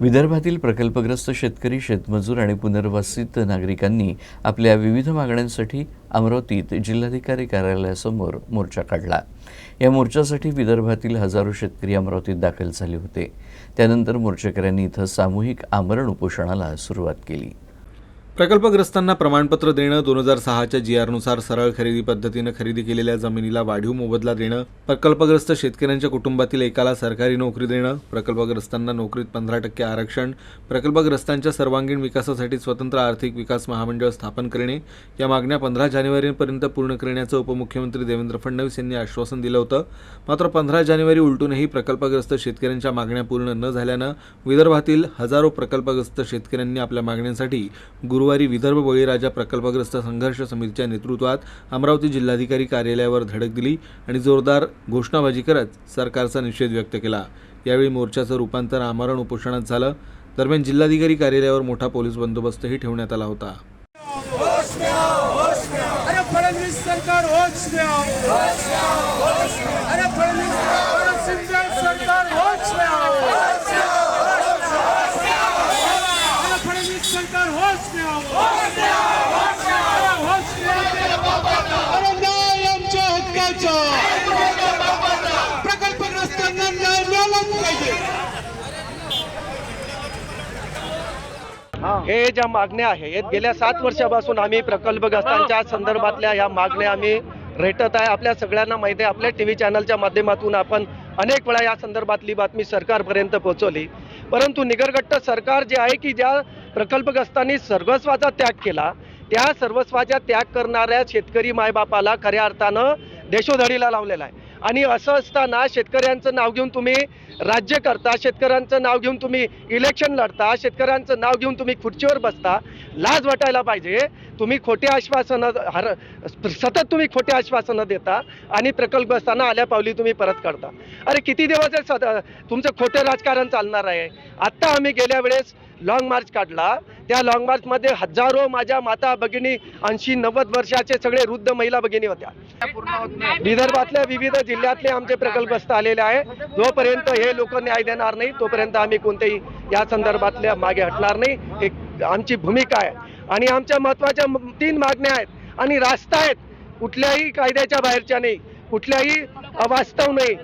विदर्भातील प्रकल्पग्रस्त शेतकरी शेतमजूर आणि पुनर्वसित नागरिकांनी आपल्या विविध मागण्यांसाठी अमरावतीत जिल्हाधिकारी कार्यालयासमोर मोर्चा काढला. या मोर्चासाठी विदर्भातील हजारो शेतकरी अमरावतीत दाखल झाले होते. त्यानंतर मोर्चेकऱ्यांनी इथं सामूहिक आमरण उपोषणाला सुरुवात केली. प्रकल्पग्रस्तांना प्रमाणपत्र देणं दोन हजार सहाच्या जी आरनुसार सरळ खरेदी पद्धतीनं खरेदी केलेल्या जमिनीला वाढीव मोबदला देणं प्रकल्पग्रस्त शेतकऱ्यांच्या कुटुंबातील एकाला सरकारी नोकरी देणं प्रकल्पग्रस्तांना नोकरीत पंधरा टक्के आरक्षण प्रकल्पग्रस्तांच्या सर्वांगीण विकासासाठी स्वतंत्र आर्थिक विकास महामंडळ स्थापन करणे या मागण्या पंधरा जानेवारीपर्यंत पूर्ण करण्याचं उपमुख्यमंत्री देवेंद्र फडणवीस यांनी आश्वासन दिलं होतं. मात्र पंधरा जानेवारी उलटूनही प्रकल्पग्रस्त शेतकऱ्यांच्या मागण्या पूर्ण न झाल्यानं विदर्भातील हजारो प्रकल्पग्रस्त शेतकऱ्यांनी आपल्या मागण्यांसाठी गुरुवारी विदर्भ बळीराजा प्रकल्पग्रस्त संघर्ष समितीच्या नेतृत्वात अमरावती जिल्हाधिकारी कार्यालयावर धडक दिली आणि जोरदार घोषणाबाजी करत सरकारचा निषेध व्यक्त केला. यावेळी मोर्चाचं रूपांतर आमरण उपोषणात झालं. दरम्यान जिल्हाधिकारी कार्यालयावर मोठा पोलीस बंदोबस्तही ठेवण्यात आला होता. सरकार होच द्या अरे फडणवीस परत शिंदे सरकार होच द्या अरे फडणवीस सरकार होच द्या अरे होच द्या. अरे न्याय आमच्या हक्काचा प्रकल्पग्रस्तांना न्याय मिळालाच पाहिजे हे ज्या मागण्या आहेत गेल्या सात वर्षापासून आम्ही प्रकल्पग्रस्तांच्या संदर्भातल्या ह्या मागण्या आम्ही रेटत आहे. आपल्या सगळ्यांना माहिती आहे आपल्या टी व्ही चॅनलच्या माध्यमातून आपण अनेक वेळा या संदर्भातली बातमी सरकारपर्यंत पोहोचवली. परंतु निगरगट्ट सरकार जे आहे की ज्या प्रकल्पग्रस्तांनी सर्वस्वाचा त्याग केला. त्या सर्वस्वाचा त्याग करणाऱ्या शेतकरी मायबापाला खऱ्या अर्थानं देशोधडीला लावलेला आहे. आणि असं असताना शेतकऱ्यांचं नाव घेऊन तुम्ही राज्य करता शेतकऱ्यांचं नाव घेऊन तुम्ही इलेक्शन लढता शेतकऱ्यांचं नाव घेऊन तुम्ही खुर्चीवर बसता लाज वाटायला पाहिजे. तुम्ही खोटे आश्वासनं हर सतत तुम्ही खोटे आश्वासनं देता आणि प्रकल्पग्रस्तांना आल्या पावली तुम्ही परत करता अरे किती दिवस आहे सद तुमचं खोटं राजकारण चालणार आहे. आत्ता आम्ही गेल्या वेळेस लॉंग मार्च काढला. त्या लॉंग मार्चमध्ये हजारो माझ्या माता भगिनी ऐंशी नव्वद वर्षाचे सगळे वृद्ध महिला भगिनी होत्या. विदर्भातल्या विविध जिल्ह्यातले आमचे प्रकल्पस्थ आलेले आहे. जोपर्यंत हे लोक न्याय देणार नाही तोपर्यंत आम्ही कोणत्याही या संदर्भातल्या मागे हटणार नाही. एक आमची भूमिका आहे. आणि आमच्या महत्त्वाच्या तीन मागण्या आहेत. आणि रास्ता आहेत. कुठल्याही कायद्याच्या बाहेरच्या नाही. कुठल्याही अवास्तव नाही.